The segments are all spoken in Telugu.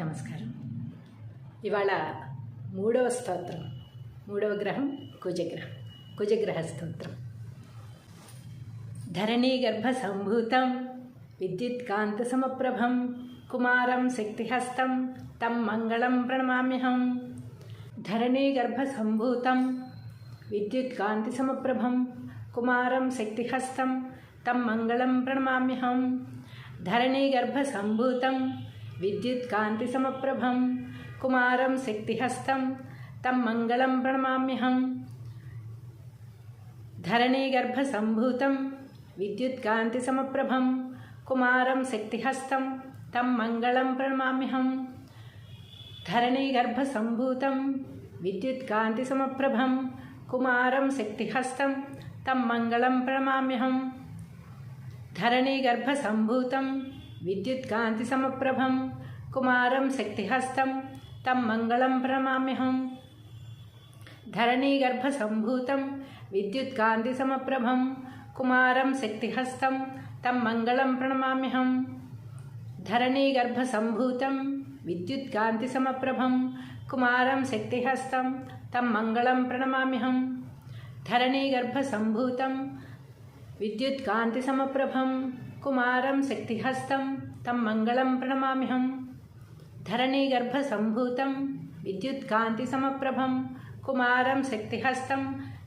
నమస్కారం. ఇవాళ మూడవ స్తోత్రం మూడవ గ్రహం కుజగ్రహం కుజగ్రహ స్తోత్రం. ధరణీ గర్భసంభూతం విద్యుత్ సమప్రభం కుమారం శక్తిహస్తం తం మంగళం ప్రణమామ్యహం. ధరణీ గర్భసంభూతం విద్యుత్ సమప్రభం కుమారం శక్తిహస్తం తం మంగళం ప్రణమామ్యహం. ధరణీ గర్భసంభూతం సంభూతం సమప్రభం కుమారం శక్తిహస్తం తం మంగళం ప్రణమామ్యహం. ధరణీ గర్భ సంభూతం సమప్రభం కుమారం శక్తిహస్తం తం మంగళం ప్రణమామ్యహం. ధరణీ గర్భ సంభూతం సమప్రభం కుమారం శక్తిహస్తం తం మంగళం ప్రణమామ్యహం. ధరణీ విద్యుత్కాంతి సమప్రభం కుమారం శక్తిహస్తం తం మంగళం ప్రణమామ్యహం ధరణీగర్భసంభూతం విద్యుత్కాంతి సమప్రభం కుమారం శక్తిహస్తం తం మంగళం ప్రణమామ్యహం ధరణీగర్భసంభూతం విద్యుత్కాంతి సమప్రభం కుమారం శక్తిహస్తం తం మంగళం ప్రణమామ్యహం ధరణీగర్భసంభూతం విద్యుత్కాంతి సమప్రభం कुमारं शक्तिहस्तं तं मङ्गलं प्रणमाम्यहं। धरणीगर्भसम्भूतं विद्युत्कान्तिसमप्रभं कुमारं शक्तिहस्तं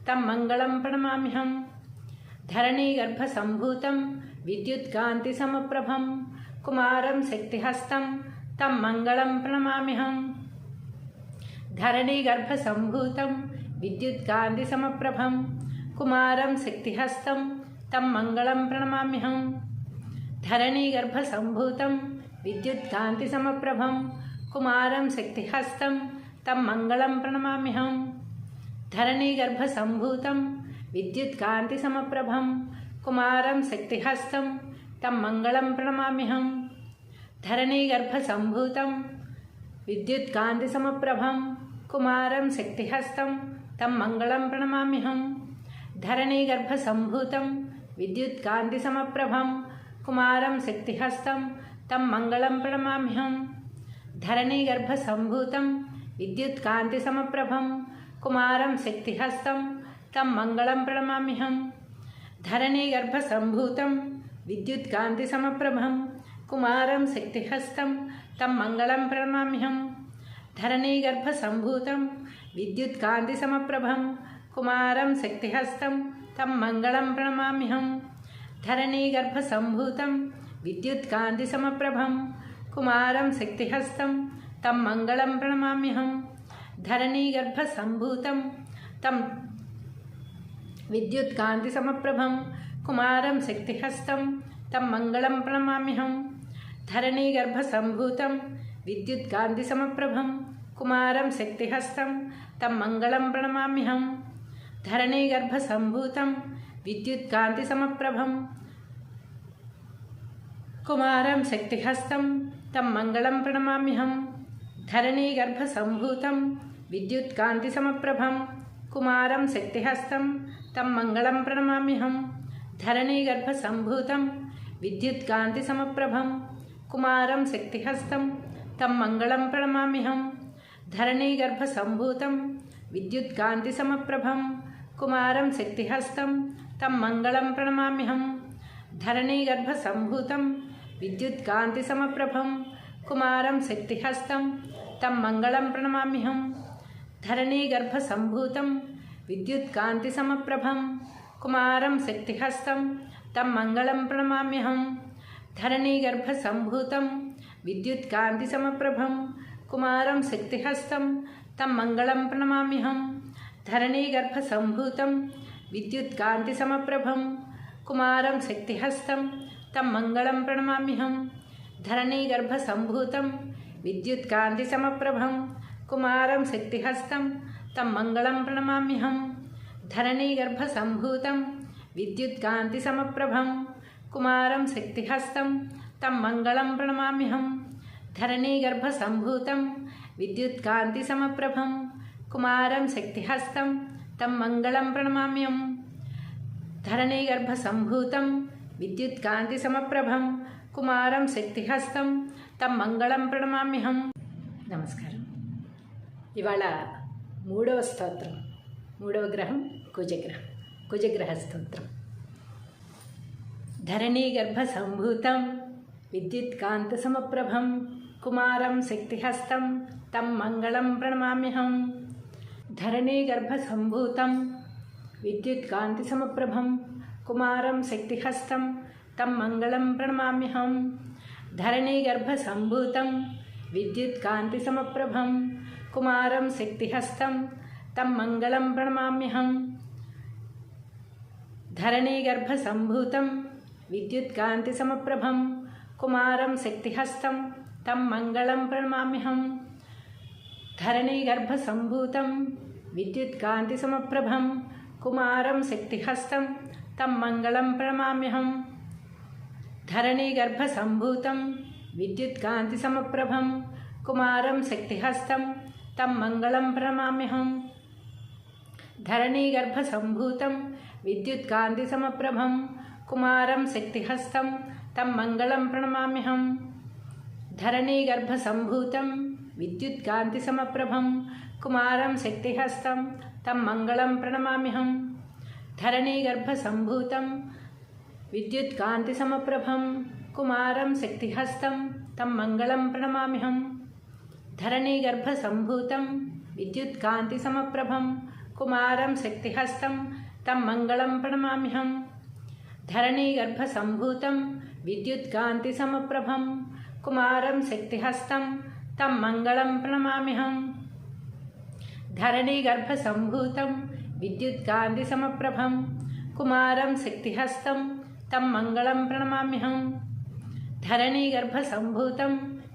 तं मङ्गलं प्रणमाम्यहं। धरणीगर्भसम्भूतं विद्युत्कान्तिसमप्रभं कुमारं शक्तिहस्तं तं मङ्गलं प्रणमाम्यहं। धरणीगर्भसम्भूतं विद्युत्कान्तिसमप्रभं कुमारं शक्तिहस्तं तं मङ्गलं प्रणमाम्यहम् ధరణీగర్భసంభూతం విద్యుత్కాంతి సమప్రభం కుమారం శక్తిహస్తం తం మంగళం ప్రణమామ్యహం. ధరణీగర్భసంభూతం విద్యుత్కాంతి సమప్రభం కుమారం శక్తిహస్తం తం మంగళం ప్రణమామ్యహం. ధరణీగర్భసంభూతం విద్యుత్కాంతి సమప్రభం కుమారం శక్తిహస్తం తం మంగళం ప్రణమామ్యహం. ధరణీగర్భసంభూతం విద్యుత్కాంతి సమప్రభం కుమారం శక్తిహస్తం తం మంగళం ప్రణమామ్యం ధరణీగర్భసంభూతం విద్యుత్కాంతి సమప్రభం. కుమారం శక్తిహస్తం తం మంగళం ప్రణమామ్యహం. ధరణీగర్భసంభూతం విద్యుత్కాంతి సమప్రభం. కుమారం శక్తిహస్తం తం మంగళం ప్రణమామ్యహం. ధరణీగర్భసంభూతం విద్యుత్కాంతి సమప్రభం. కుమారం శక్తిహస్తం తం మంగళం ప్రణమామ్యహం. ధరణీ గర్భ సంభూతం విద్యుత్ కాంతి సమప్రభం కుమారం శక్తిహస్తం తం మంగళం ప్రణమామ్యహం ధరణీ గర్భ సంభూతం విద్యుత్ కాంతి సమప్రభం కుమారం శక్తిహస్తం తం మంగళం ప్రణమామ్యహం ధరణీ విద్యుత్కాంతి సమప్రభం. కుమారం శక్తిహస్తం తం మంగళం ప్రణమామ్యహం. ధరణీ గర్భ సంభూతం సమప్రభం. కుమారం శక్తిహస్తం తం మంగళం ప్రణమామ్యహం. ధరణీ గర్భ సంభూతం సమప్రభం. కుమారం శక్తిహస్తం తం మంగళం ప్రణమామ్యహం. ధరణీ గర్భ సంభూతం సమప్రభం. కుమారం శక్తిహస్తం తం మంగళం ప్రణమామ్యహం. ధరణీ గర్భ సంభూతం విద్యుత్ సమప్రభం. కుమారం శక్తిహస్తం. తం మంగళం ప్రణమామ్యహం. ధరణీ గర్భ సంభూతం విద్యుత్ సమప్రభం. కుమారం శక్తిహస్తం. తం మంగళం ప్రణమామ్యహం. ధరణీ గర్భ సంభూతం విద్యుత్ సమప్రభం. కుమారం శక్తిహస్తం. తం మంగళం ప్రణమామ్యహం. ధరణీ గర్భ సమప్రభం కుమారం శక్తిహస్తం తం మంగళం ప్రణమామ్యహం ధరణీ గర్భ సంభూతం విద్యుత్ సమప్రభం కుమారం శక్తిహస్తం తం మంగళం ప్రణమామ్యహం ధరణీ గర్భ సంభూతం విద్యుత్ సమప్రభం కుమారం శక్తిహస్తం తం మంగళం ప్రణమామ్యహం ధరణీ గర్భ సంభూతం విద్యుత్ సమప్రభం కుమారం శక్తిహస్తం తం మంగళం ప్రణమామ్యం ధరణీగర్భసంభూతం విద్యుత్కాంతి సమప్రభం కుమారం శక్తిహస్తం తం మంగళం ప్రణమామ్యహం నమస్కారం ఇవాళ మూడవ స్తోత్రం మూడవ గ్రహం కుజగ్రహం కుజగ్రహ స్తోత్రం ధరణీగర్భసంభూతం గర్భ సమప్రభం కుమారం శక్తిహస్తం తం మంగళం ప్రణమామ్యహం भूतं विद्युत्कान्तिसमप्रभं कुमारं शक्तिहस्तं तं मङ्गलं प्रणमाम्यहं धरणीगर्भसम्भूतं विद्युत्कान्तिसमप्रभं कुमारं शक्तिहस्तं तं मङ्गलं प्रणमाम्यहं गर्भूतंभूतं विद्युत्कान्तिसमप्रभं कुमारं शक्तिहस्तं तं मङ्गलं प्रणमाम्यहम्। సంభూతం విద్యుత్కాంతి సమప్రభం కుమారం శక్తిహస్తం తం మంగళం ప్రమామ్యహం ధరణీ గర్భ సంభూతం విద్యుత్ సమప్రభం కుమారం శక్తిహస్తం తం మంగళం ప్రమామ్యహం ధరణీ గర్భ సంభూతం విద్యుత్ సమప్రభం కుమారం శక్తిహస్తం తం మంగళం ప్రణమామ్యహం ధరణీ గర్భ సంభూతం విద్యుత్ కాంతి సమప్రభం కుమారం శక్తిహస్తం తం మంగళం ప్రణమామ్యహం ధరణీ గర్భ సంభూతం విద్యుత్ కాంతి సమప్రభం కుమారం శక్తిహస్తం తం మంగళం ప్రణమామ్యహం ధరణీ గర్భ సంభూతం తం మంగళం ప్రణమామ్యహం. ధరణీ విద్యుత్కాంతి సమప్రభం కుమారం శక్తిహస్తం తం మంగళం ప్రణమామ్యహం. ధరణీ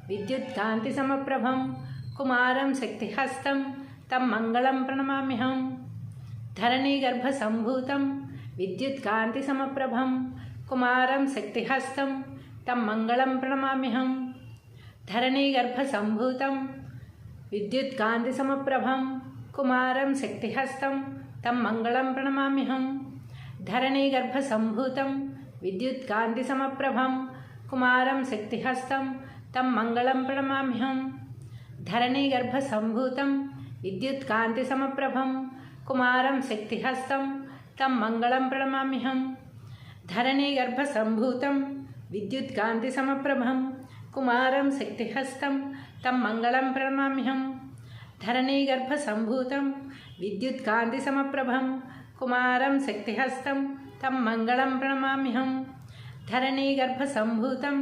విద్యుత్కాంతి సమప్రభం కుమారం శక్తిహస్తం తం మంగళం ప్రణమామ్యహం. ధరణీ విద్యుత్కాంతి సమప్రభం కుమారం శక్తిహస్తం తం మంగళం ప్రణమామ్యహం. ధరణీ గర్భ సంభూతం విద్యుత్ కాంతి సమప్రభం కుమారం శక్తిహస్తం తం మంగళం ప్రణమామ్యహం ధరణీ గర్భ సంభూతం విద్యుత్ కాంతి సమప్రభం కుమారం శక్తిహస్తం తం మంగళం ప్రణమామ్యహం ధరణీ కుమారం శక్తిహస్తం తం మంగళం ప్రణమ్యం ధరణీగర్భసంభూతం విద్యుత్కాంతి సమప్రభం కుమారం శక్తిహస్తం తం మంగళం ప్రణమామ్యహం ధరణీగర్భసంభూతం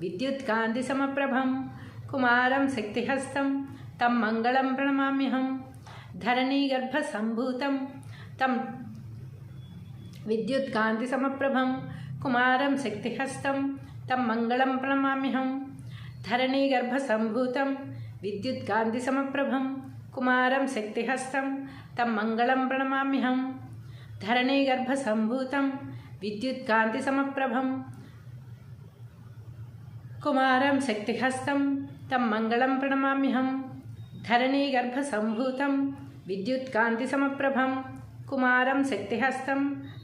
విద్యుత్కాంతి సమప్రభం కుమారం శక్తిహస్తం తం మంగళం ప్రణమామ్యహం ధరణీగర్భసంభూతం తం విద్యుత్కాంతి సమప్రభం కుమారం శక్తిహస్తం తం మంగళం ప్రణమామ్యహం ధరణీగర్భసంభూతం గర్భ సమప్రభం కుమారం శక్తిహస్తం తం మంగళం ప్రణమామ్యహం ధరణీగర్భసంభూతం గర్భ సమప్రభం కుమారం శక్తిహస్తం తం మంగళం ప్రణమామ్యహం ధరణీగర్భసంభూతం విద్యుత్కాంతి సమప్రభం కుమారం శక్తిహస్తం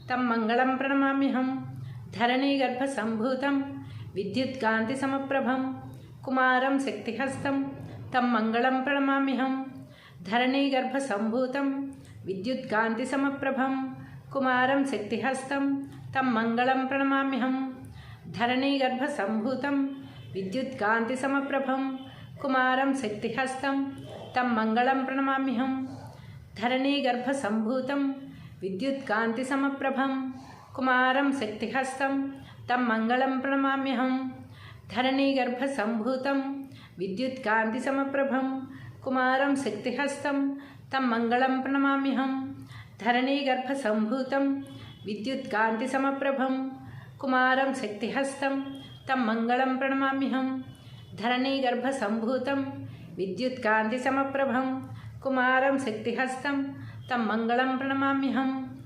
తం మంగళం ప్రణమామ్యహం ధరణీగర్భసంభూతం విద్యుత్కాంతి సమప్రభం కుమారం శక్తిహస్తం తం మంగళం ప్రణమామ్యహం. ధరణీగర్భసంభూతం విద్యుత్కాంతి సమప్రభం. కుమారం శక్తిహస్తం తం మంగళం ప్రణమామ్యహం. ధరణీగర్భసంభూతం విద్యుత్కాంతి సమప్రభం. కుమారం శక్తిహస్తం తం మంగళం ప్రణమామ్యహం. ధరణీగర్భసంభూతం విద్యుత్కాంతి సమప్రభం. కుమారం శక్తిహస్తం తం మంగళం ప్రణమామ్యహం. ధరణీ గర్భ సంభూతం విద్యుత్ సమప్రభం కుమారం శక్తిహస్తం తం మంగళం ప్రణమామ్యహం. ధరణీ గర్భ సంభూతం విద్యుత్ సమప్రభం కుమారం శక్తిహస్తం తం మంగళం ప్రణమామ్యహం. ధరణీ గర్భ సంభూతం విద్యుత్ సమప్రభం కుమారం శక్తిహస్తం తం మంగళం ప్రణమామ్యహం.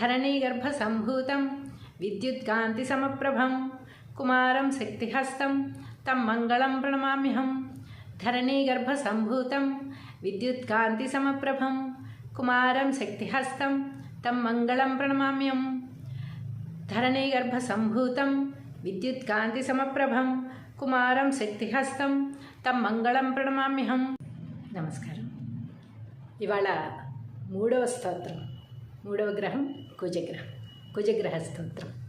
ధరణీ గర్భ సంభూతం విద్యుత్ సమప్రభం కుమారం శక్తిహస్తం తం మంగళం ప్రణమామ్యహం. ధరణీ గర్భ సంభూతం సమప్రభం. కుమారం శక్తిహస్తం తం మంగళం ప్రణమామ్యహం. ధరణీ గర్భ సంభూతం ప్రణమామ్యం ధరణీగర్భ సంభూతం సమప్రభం. కుమారం శక్తిహస్తం తం మంగళం ప్రణమామ్యహం. నమస్కారం. ఇవాళ మూడవ స్తోత్రం మూడవ గ్రహం కుజగ్రహం కుజగ్రహ స్తోత్రం.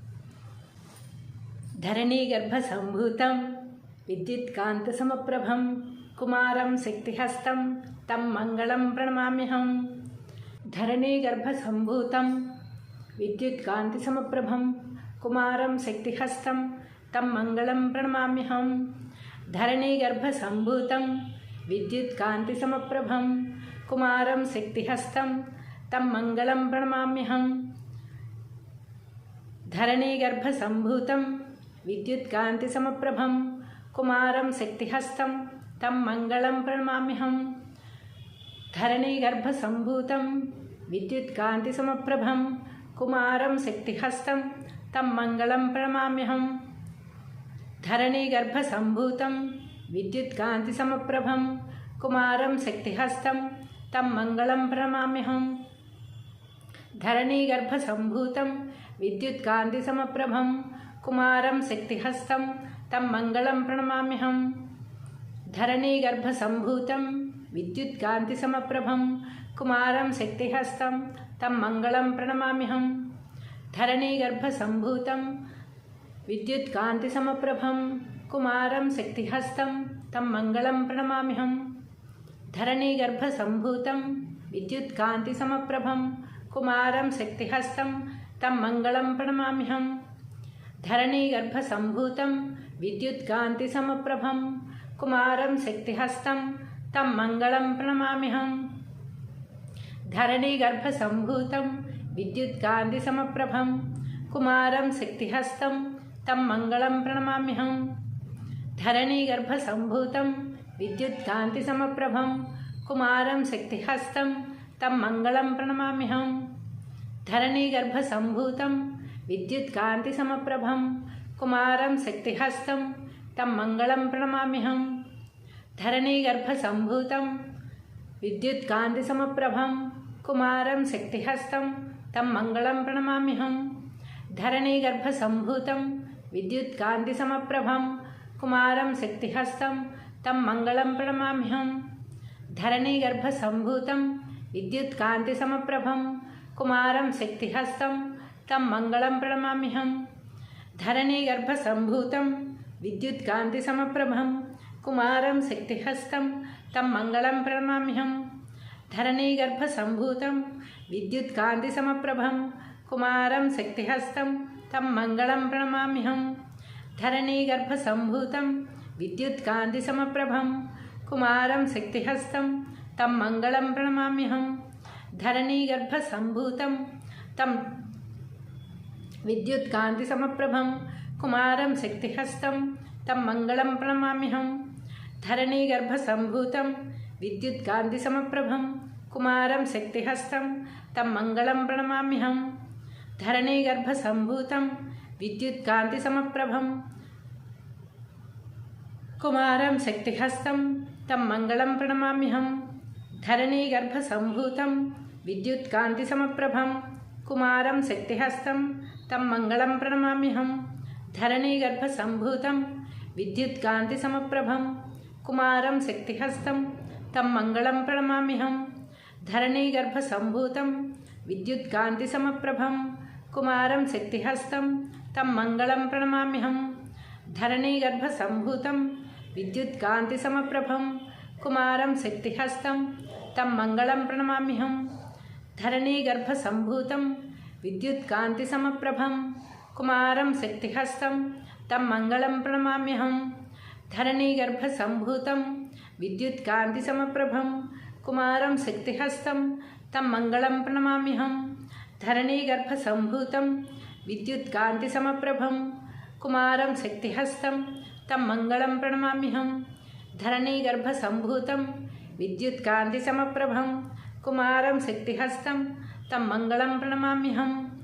ధరణీగర్భసంభూతం విద్యుత్కాంత సమప్రభం కుమారం శక్తిహస్తం తం మంగళం ప్రణమామ్యహం. ధరణీగర్భసంభూతం విద్యుత్కాంతి సమప్రభం కుమారం శక్తిహస్తం తం మంగళం ప్రణమామ్యహం. ధరణీగర్భసంభూతం విద్యుత్కాంతి సమప్రభం కుమారం శక్తిహస్తం తం మంగళం ప్రణమామ్యహం. ధరణీగర్భసంభూతం విద్యుత్కాంతిసమప్రభం కుమారం శక్తిహస్తం తం మంగళం ప్రణమామ్యహం. ధరణీగర్భసంభూతం విద్యుత్కాంతిసమప్రభం కుమారం శక్తిహస్తం తం మంగళం ప్రణమామ్యహం. ధరణీగర్భసంభూతం విద్యుత్కాంతిసమప్రభం కుమారం శక్తిహస్తం తం మంగళం ప్రణమామ్యహం. ధరణీగర్భసంభూతం విద్యుత్కాంతిసమప్రభం కుమారం శక్తిహస్తం తం మంగళం ప్రణమామ్యహం. ధరణీగర్భసంభూతం విద్యుత్కాంతి సమప్రభం కుమారం శక్తిహస్తం తం మంగళం ప్రణమామ్యహం. ధరణీగర్భసంభూతం విద్యుత్కాంతి సమప్రభం కుమారం శక్తిహస్తం తం మంగళం ప్రణమామ్యహం. ధరణీగర్భసంభూతం విద్యుత్కాంతి సమప్రభం కుమారం శక్తిహస్తం తం మంగళం ప్రణమామ్యహం. ధరణీ గర్భ సంభూతం విద్యుత్ సమప్రభం కుమారం శక్తిహస్తం తం మంగళం ప్రణమామ్యహం ధరణీ గర్భ సంభూతం విద్యుత్ సమప్రభం కుమారం శక్తిహస్తం తం మంగళం ప్రణమామ్యహం ధరణీ గర్భ సంభూతం విద్యుత్ సమప్రభం కుమారం శక్తిహస్తం తం మంగళం ప్రణమామ్యహం ధరణీ విద్యుత్కాంతి సమప్రభం కుమారం శక్తిహస్తం తం మంగళం ప్రణమామ్యహం ధరణీగర్భసంభూతం విద్యుత్కాంతి సమప్రభం కుమారం శక్తిహస్తం తం మంగళం ప్రణమామ్యహం ధరణీగర్భసంభూతం విద్యుత్కాంతి సమప్రభం కుమారం శక్తిహస్తం తం మంగళం ప్రణమామ్యహం ధరణీగర్భసంభూతం విద్యుత్కాంతి సమప్రభం కుమారం శక్తిహస్తం తం మంగళం ప్రణమామ్యహం ధరణీ గర్భ సంభూతం విద్యుత్ కాంతి సమప్రభం కుమారం శక్తిహస్తం తం మంగళం ప్రణమామ్యహం ధరణీ గర్భ సంభూతం విద్యుత్ కాంతి సమప్రభం కుమారం శక్తిహస్తం తం మంగళం ప్రణమామ్యహం ధరణీ గర్భ సంభూతం విద్యుత్ కాంతి సమప్రభం కుమారం శక్తిహస్తం తం మంగళం ప్రణమామ్యహం. ధరణీ గర్భ సంభూతం తం విద్యుత్ కాంతి సమప్రభం కుమారం శక్తిహస్తం తం మంగళం ప్రణమామ్యహం. ధరణీ గర్భ సంభూతం విద్యుత్ కాంతి సమప్రభం కుమారం శక్తిహస్తం తం మంగళం ప్రణమామ్యహం. ధరణీ గర్భ సంభూతం సమప్రభం. కుమారం శక్తిహస్తం. తం మంగళం ప్రణమామ్యహం. ధరణీ గర్భ సంభూతం సమప్రభం. కుమారం శక్తిహస్తం. తం మంగళం ప్రణమామ్యహం. ధరణీ గర్భ సంభూతం సమప్రభం. కుమారం శక్తిహస్తం. తం మంగళం ప్రణమామ్యహం. ధరణీ విద్యుత్కాంతి సమప్రభం కుమారం శక్తిహస్తం తం మంగళం ప్రణమామ్యహం ధరణీ గర్భ సంభూతం సమప్రభం కుమారం శక్తిహస్తం తం మంగళం ప్రణమామ్యహం ధరణీ గర్భ సంభూతం సమప్రభం కుమారం శక్తిహస్తం తం మంగళం ప్రణమామ్యహం ధరణీ గర్భ సంభూతం సమప్రభం కుమారం శక్తిహస్తం తం మంగళం ప్రణమామ్యహం.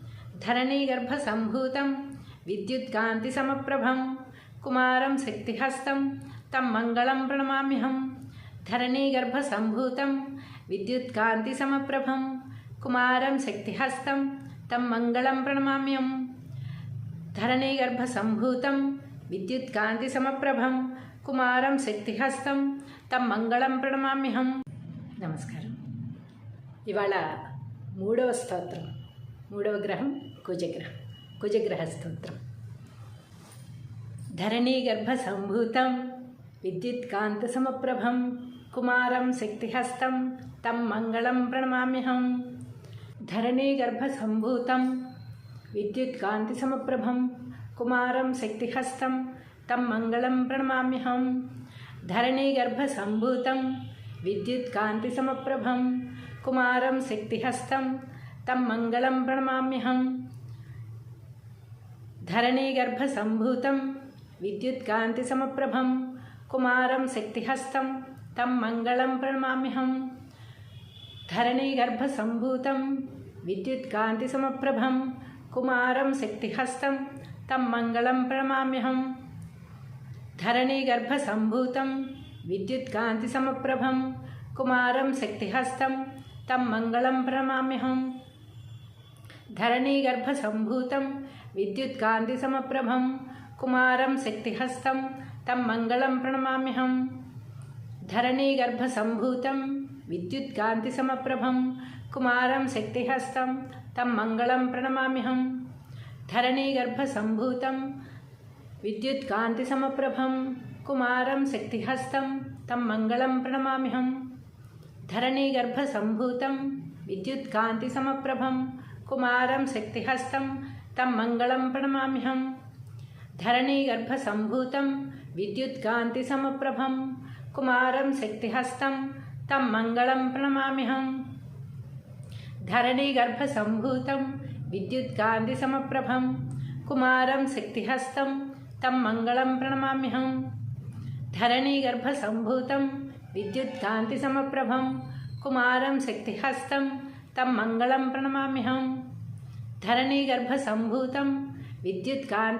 ధరణీ గర్భ సంభూతం విద్యుత్ కాంతి సమప్రభం. కుమారం శక్తిహస్తం తం మంగళం ప్రణమామ్యహం. ధరణీ గర్భ సంభూతం విద్యుత్ కాంతి సమప్రభం. కుమారం శక్తిహస్తం తం మంగళం ప్రణమామ్యహం. ధరణీ గర్భ మూడవ స్తోత్రం మూడవ గ్రహం కుజగ్రహం కుజగ్రహ స్తోత్రం. ధరణీ గర్భసంభూతం విద్యుత్కాంత సమప్రభం కుమారం శక్తిహస్తం తం మంగళం ప్రణమామ్యహం. ధరణీ గర్భసంభూతం విద్యుత్కాంతి సమప్రభం కుమారం శక్తిహస్తం తం మంగళం ప్రణమామ్యహం. ధరణీ గర్భసంభూతం విద్యుత్కాంతి సమప్రభం కుమారం శక్తిహస్తం తం మంగళం ప్రణమామ్యహం. ధరణీ గర్భ సంభూతం సమప్రభం కుమారం శక్తిహస్తం తం మంగళం ప్రణమామ్యహం. ధరణీ గర్భ సంభూతం సమప్రభం కుమారం శక్తిహస్తం తం మంగళం ప్రణమామ్యహం. ధరణీ గర్భ సంభూతం సమప్రభం కుమారం శక్తిహస్తం తం మంగళం ప్రణమామ్యహం ధరణీ గర్భ సంభూతం విద్యుత్ కాంతి సమప్రభం కుమారం శక్తిహస్తం తం మంగళం ప్రణమామ్యహం ధరణీ గర్భ సంభూతం విద్యుత్ కాంతి సమప్రభం కుమారం శక్తిహస్తం తం మంగళం ప్రణమామ్యహం ధరణీ గర్భ సంభూతం విద్యుత్ కాంతి సమప్రభం కుమారం శక్తిహస్తం తం మంగళం ప్రణమామ్యహం ధరణీ గర్భ సంభూతం విద్యుత్ కాంతి సమప్రభం కుమారం శక్తిహస్తం తం మంగళం ప్రణమామ్యహం సమప్రభం కుమారం శక్తిహస్తం తం మంగళం ప్రణమామ్యహం. ధరణీ గర్భ సంభూతం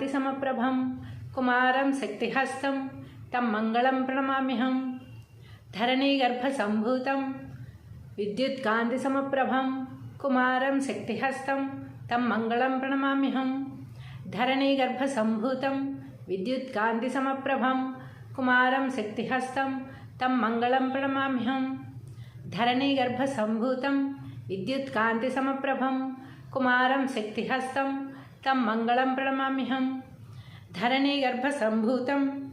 సమప్రభం కుమారం శక్తిహస్తం తం మంగళం ప్రణమామ్యహం. ధరణీ గర్భ సంభూతం సమప్రభం కుమారం శక్తిహస్తం తం మంగళం ప్రణమామ్యహం. ధరణీ గర్భ సంభూతం సమప్రభం కుమారం శక్తిహస్తం తం మంగళం ప్రణమామ్యహం. ధరణీగర్భసంభూతం గర్భ సమప్రభం కుమారం శక్తిహస్తం తం మంగళం ప్రణమామ్యహం. ధరణీగర్భసంభూతం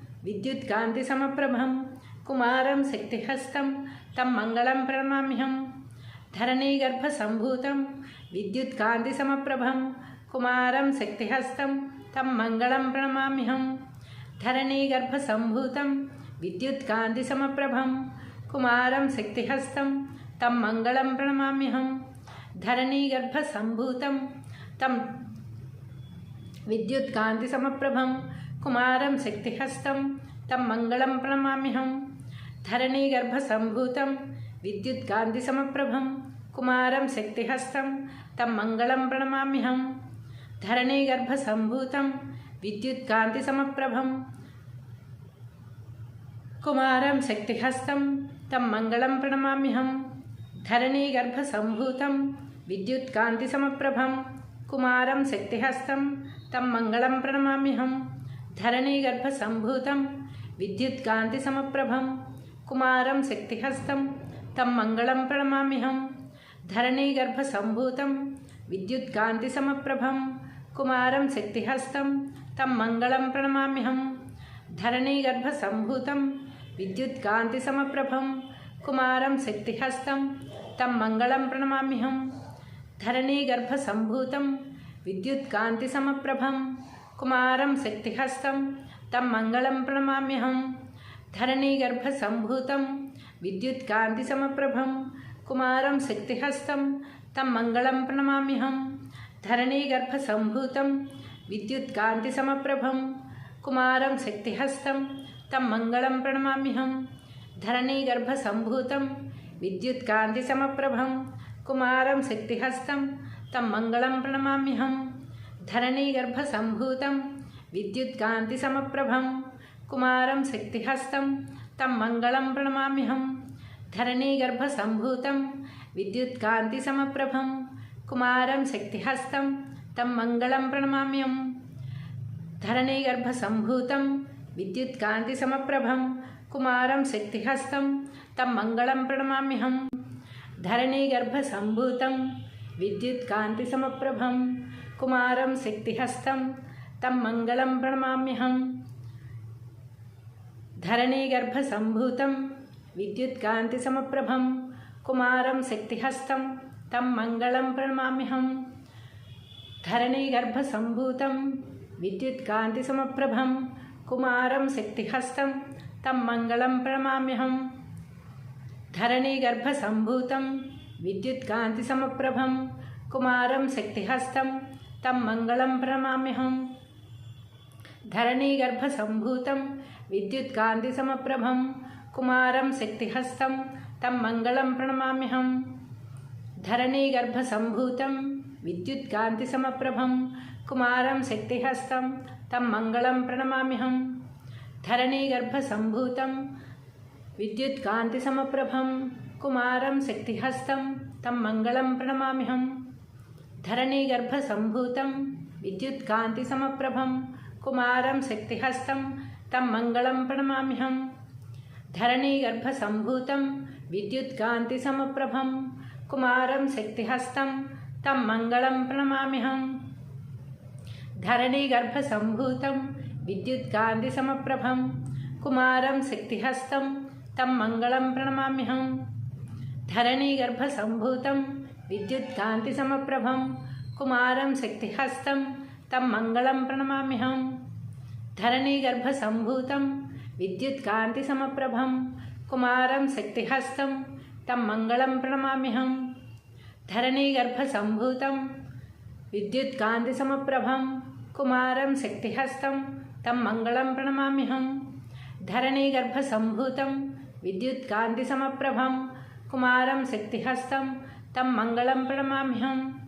గర్భ సమప్రభం కుమారం శక్తిహస్తం తం మంగళం ప్రణమామ్యహం. ధరణీగర్భసంభూతం గర్భ సమప్రభం కుమారం శక్తిహస్తం తం మంగళం ప్రణమామ్యహం. ధరణీగర్భసంభూతం గర్భ సమప్రభం కుమారం శక్తిహస్తం తం మంగళం ప్రణమామ్యహం ధరణీ గర్భ సంభూతం విద్యుత్ కాంతి సమప్రభం కుమారం శక్తిహస్తం తం మంగళం ప్రణమామ్యహం ధరణీ గర్భ సంభూతం విద్యుత్ సమప్రభం కుమారం శక్తిహస్తం తం మంగళం ప్రణమామ్యహం ధరణీ గర్భ సంభూతం విద్యుత్ కాంతి సమప్రభం కుమారం శక్తిహస్తం తం మంగళం ప్రణమామ్యహం. ధరణీ గర్భ సంభూతం సమప్రభం. కుమారం శక్తిహస్తం తం మంగళం ప్రణమామ్యహం. ధరణీ గర్భ సంభూతం సమప్రభం. కుమారం శక్తిహస్తం తం మంగళం ప్రణమామ్యహం. ధరణీ గర్భ సంభూతం సమప్రభం. కుమారం శక్తిహస్తం తం మంగళం ప్రణమామ్యహం. ధరణీ గర్భ సమప్రభం కుమారం శక్తిహస్తం తం మంగళం ప్రణమామ్యహం ధరణీ గర్భ సంభూతం సమప్రభం కుమారం శక్తిహస్తం తం మంగళం ప్రణమామ్యహం ధరణీ గర్భ సంభూతం సమప్రభం కుమారం శక్తిహస్తం తం మంగళం ప్రణమామ్యహం ధరణీ శక్తిహస్తం సంభూతం విద్యుత్ కాంతి సమప్రభం కుమారం శక్తిహస్తం తం మంగళం ప్రణమామ్యహం ధరణీ గర్భ సంభూతం విద్యుత్ కాంతి సమప్రభం కుమారం శక్తిహస్తం తం మంగళం ప్రణమామ్యహం ధరణీ గర్భ సంభూతం విద్యుత్ కాంతి సమప్రభం కుమారం శక్తిహస్తం తం మంగళం ప్రణమామ్యహం. ధరణీ గర్భ సంభూతం సమప్రభం కుమారం శక్తిహస్తం తం మంగళం ప్రణమామ్యహం. ధరణీ గర్భ సంభూతం సమప్రభం కుమారం శక్తిహస్తం తం మంగళం ప్రణమామ్యహం. ధరణీ గర్భ కుమారం శక్తిహస్తం తం మంగళం ప్రమామ్యహం ధరణీగర్భసంభూతం విద్యుత్కాంతి సమప్రభం. కుమారం శక్తిహస్తం తం మంగళం ప్రమామ్యహం ధరణీగర్భసంభూతం విద్యుత్కాంతి సమప్రభం. కుమారం శక్తిహస్తం తం మంగళం ప్రణమామ్యహం. ధరణీగర్భసంభూతం విద్యుత్కాంతి సమప్రభం. కుమారం శక్తిహస్తం तं मङ्गलं प्रणमाम्यहं। धरणीगर्भसम्भूतं विद्युत्कान्तिसमप्रभं, कुमारं शक्तिहस्तं, तं मङ्गलं प्रणमाम्यहं। धरणीगर्भसम्भूतं विद्युत्कान्तिसमप्रभं, कुमारं शक्तिहस्तं, तं मङ्गलं प्रणमाम्यहं। धरणीगर्भसम्भूतं विद्युत्कान्तिसमप्रभं, कुमारं शक्तिहस्तं, तं मङ्गलं प्रणमाम्यहं। ధరణీగర్భసంభూతం విద్యుద్గాంధిసమప్రభం కుమారం శక్తిహస్తం తం మంగళం ప్రణమామ్యహం. ధరణీగర్భసంభూతం విద్యుద్కాంతిసమప్రభం కుమారం శక్తిహస్తం తం మంగళం ప్రణమామ్యహం. ధరణీగర్భసంభూతం విద్యుత్కాంతిసమప్రభం కుమారం శక్తిహస్తం తం మంగళం ప్రణమామ్యహం. ధరణీగర్భసంభూతం విద్యుత్కాంతిసమప్రభం కుమారం శక్తిహస్తం తం మంగళం ప్రణమామ్యహం. ధరణీగర్భసంభూతం విద్యుత్కాంతిసమప్రభం కుమారం శక్తిహస్తం తం మంగళం ప్రణమామ్యహం.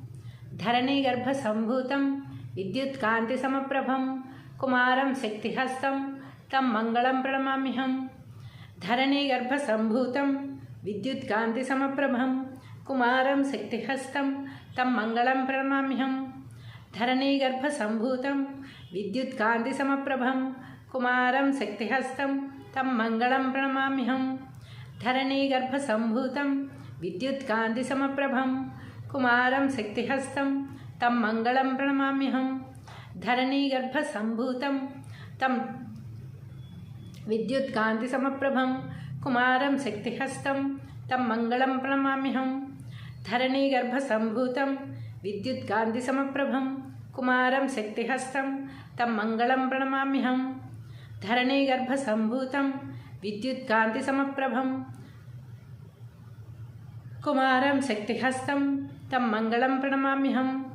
ధరణీగర్భసంభూతం విద్యుత్కాంతిసమప్రభం కుమారం శక్తిహస్తం తం మంగళం ప్రణమామ్యహం. ధరణీగర్భసంభూతం విద్యుత్కాంతిసమప్రభం కుమారం శక్తిహస్తం తం మంగళం ప్రణమామ్యహం. धरणीगर्भसम्भूतं विद्युत्कान्तिसमप्रभं कुमारं शक्तिहस्तं तं मङ्गलं प्रणमाम्यहं धरणीगर्भसम्भूतं विद्युत्कान्तिसमप्रभं कुमारं शक्तिहस्तं तं मङ्गलं प्रणमाम्यहं धरणीगर्भसम्भूतं तं विद्युत्कान्तिसमप्रभं कुमारं शक्तिहस्तं तं मङ्गलं प्रणमाम्यहं धरणीगर्भसम्भूतं విద్యుద్గాంధిసమప్రభం కుమారం శక్తిహస్తం తం మంగళం ప్రణమామ్యహం. ధరణీగర్భసంభూతం విద్యుద్గాంధిసమప్రభం కుమారం శక్తిహస్తం తం మంగళం ప్రణమామ్యహం.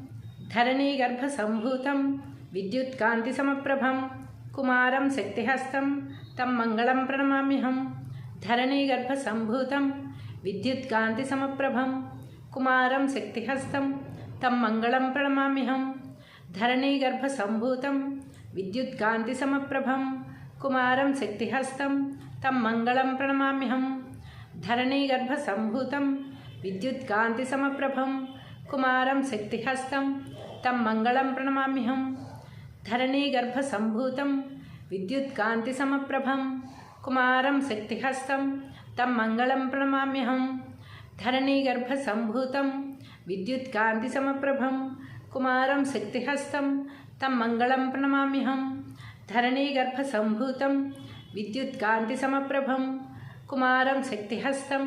ధరణీగర్భసంభూతం విద్యుత్కాంతిసమప్రభం కుమారం శక్తిహస్తం తం మంగళం ప్రణమామ్యహం. ధరణీగర్భసంభూతం విద్యుత్కాంతిసమప్రభం కుమారం శక్తిహస్తం తమ్ మంగళం ప్రణమామ్యహం. ధరణీగర్భసంభూతం విద్యుత్కాంతిసమప్రభం కుమారం శక్తిహస్తం. తమ్ మంగళం ప్రణమామ్యహం. ధరణీగర్భసంభూతం విద్యుత్కాంతిసమప్రభం కుమారం శక్తిహస్తం. తమ్ మంగళం ప్రణమామ్యహం. ధరణీగర్భసంభూతం విద్యుత్కాంతిసమప్రభం కుమారం శక్తిహస్తం. తమ్ మంగళం ప్రణమామ్యహం. ధరణీగర్భసంభూతం విద్యుత్కాంతిసమప్రభం కుమారం శక్తిహస్తం తం మంగళం ప్రణమామ్యహం ధరణీగర్భసంభూతం విద్యుత్కాంతిసమప్రభం కుమారం శక్తిహస్తం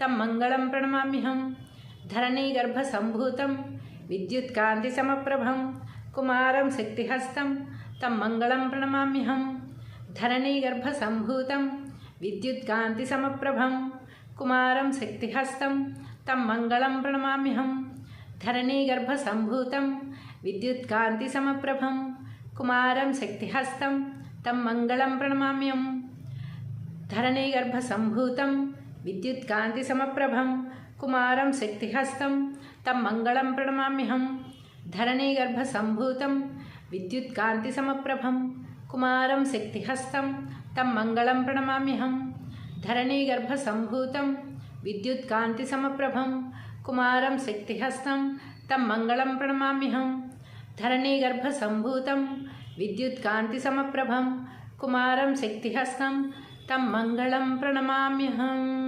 తం మంగళం ప్రణమామ్యహం ధరణీగర్భసంభూతం విద్యుత్కాంతిసమప్రభం కుమారం శక్తిహస్తం తం మంగళం ప్రణమామ్యహం ధరణీగర్భసంభూతం విద్యుత్కాంతిసమప్రభం కుమారం శక్తిహస్తం తం మంగళం ప్రణమామ్యహం ధరణీగర్భసంభూతం విద్యుత్కాంతి సమప్రభం కుమారం శక్తిహస్తం తం మంగళం ప్రణమామ్యం ధరణీగర్భసంభూతం విద్యుత్కాంతి సమప్రభం కుమారం శక్తిహస్తం తం మంగళం ప్రణమామ్యహం ధరణీగర్భసంభూతం విద్యుత్కాంతి సమప్రభం కుమారం శక్తిహస్తం తం మంగళం ప్రణమామ్యహం ధరణీగర్భసంభూతం विद्युत्कान्तिसमप्रभं कुमारं शक्तिहस्तं तं मङ्गलं प्रणमाम्यहं धरणीगर्भसम्भूतं विद्युत्कान्तिसमप्रभं कुमारं शक्तिहस्तं तं मङ्गलं प्रणमाम्यहम्।